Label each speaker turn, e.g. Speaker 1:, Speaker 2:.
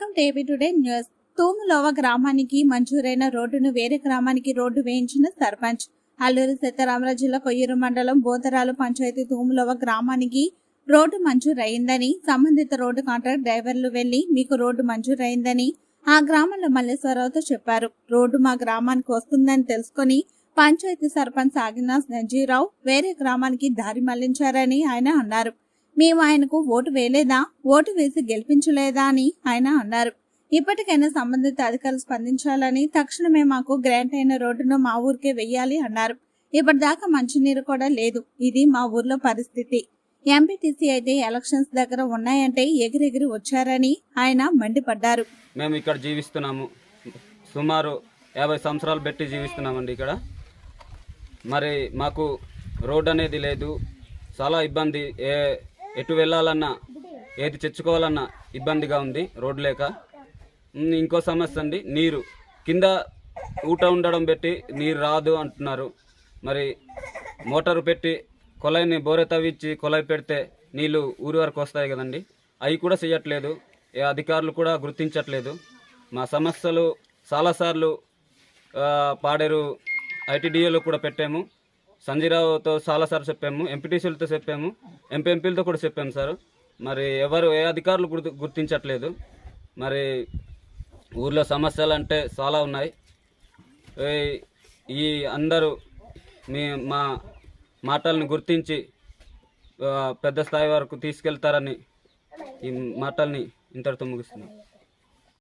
Speaker 1: Welcome to today news Thumulova గ్రామానికి మంజూరైన రోడ్డును వేరే గ్రామానికి రోడ్డు వేయించిన సర్పంచ్. అల్లూరు సీతారామరాజు జిల్లా కొయ్యూరు మండలం బోతరాలు పంచాయతీ తూములోవ గ్రామానికి రోడ్డు మంజూరైందని సంబంధిత రోడ్డు కాంట్రాక్ట్ డ్రైవర్లు వెళ్ళి మీకు రోడ్డు మంజూరైందని ఆ గ్రామంలో మల్లేశ్వరరావుతో చెప్పారు. రోడ్డు మా గ్రామానికి వస్తుందని తెలుసుకొని పంచాయతీ సర్పంచ్ సాగినాస్ నజీరావు వేరే గ్రామానికి దారి మళ్ళించారని ఆయన అన్నారు. మేము ఆయనకు ఓటు వేయలేదా? ఓటు వేసి గెలిపించలేదా? అని ఆయన అన్నారు. ఇప్పటికైనా సంబంధిత అధికారులు స్పందించాలని తక్షణమే మాకు గ్రాంట్ అయిన రోడ్డును మా ఊరికే వెయ్యాలి అన్నారు. ఇప్పటిదాకా మంచినీరు కూడా లేదు. ఇది మా ఊర్లో పరిస్థితి. ఎంపీటీసీ అయితే ఎలక్షన్స్ దగ్గర ఉన్నాయంటే ఎగిరెగిరి వచ్చారని ఆయన మండిపడ్డారు.
Speaker 2: మేము ఇక్కడ జీవిస్తున్నాము. సుమారు యాభై సంవత్సరాలు పెట్టి జీవిస్తున్నామండి ఇక్కడ. మరి మాకు రోడ్ అనేది లేదు. చాలా ఇబ్బంది. ఏ ఎటు వెళ్ళాలన్నా ఏది తెచ్చుకోవాలన్నా ఇబ్బందిగా ఉంది రోడ్ లేక. ఇంకో సమస్య అండి నీరు. కింద ఊట ఉండడం పెట్టి నీరు రాదు అంటున్నారు. మరి మోటారు పెట్టి కొలైని బోరె తవ్వించి కొలాయి పెడితే నీళ్ళు ఊరి వరకు వస్తాయి కదండి. అవి కూడా చేయట్లేదు ఏ అధికారులు కూడా గుర్తించట్లేదు. మా సమస్యలు చాలాసార్లు పాడేరు ఐటీడీఏలో కూడా పెట్టాము. సంజీరావుతో చాలాసార్లు చెప్పాము ఎంపీటీసీలతో చెప్పాము ఎంపీ ఎంపీలతో కూడా చెప్పాము సార్. మరి ఎవరు ఏ అధికారులు గుర్తు గుర్తించట్లేదు. మరి ఊర్లో సమస్యలు అంటే చాలా ఉన్నాయి. ఈ- ఈ అందరూ మీ మా మాటలను గుర్తించి పెద్ద స్థాయి వరకు తీసుకెళ్తారని ఈ మాటల్ని ఇంతటితో ముగిస్తున్నాను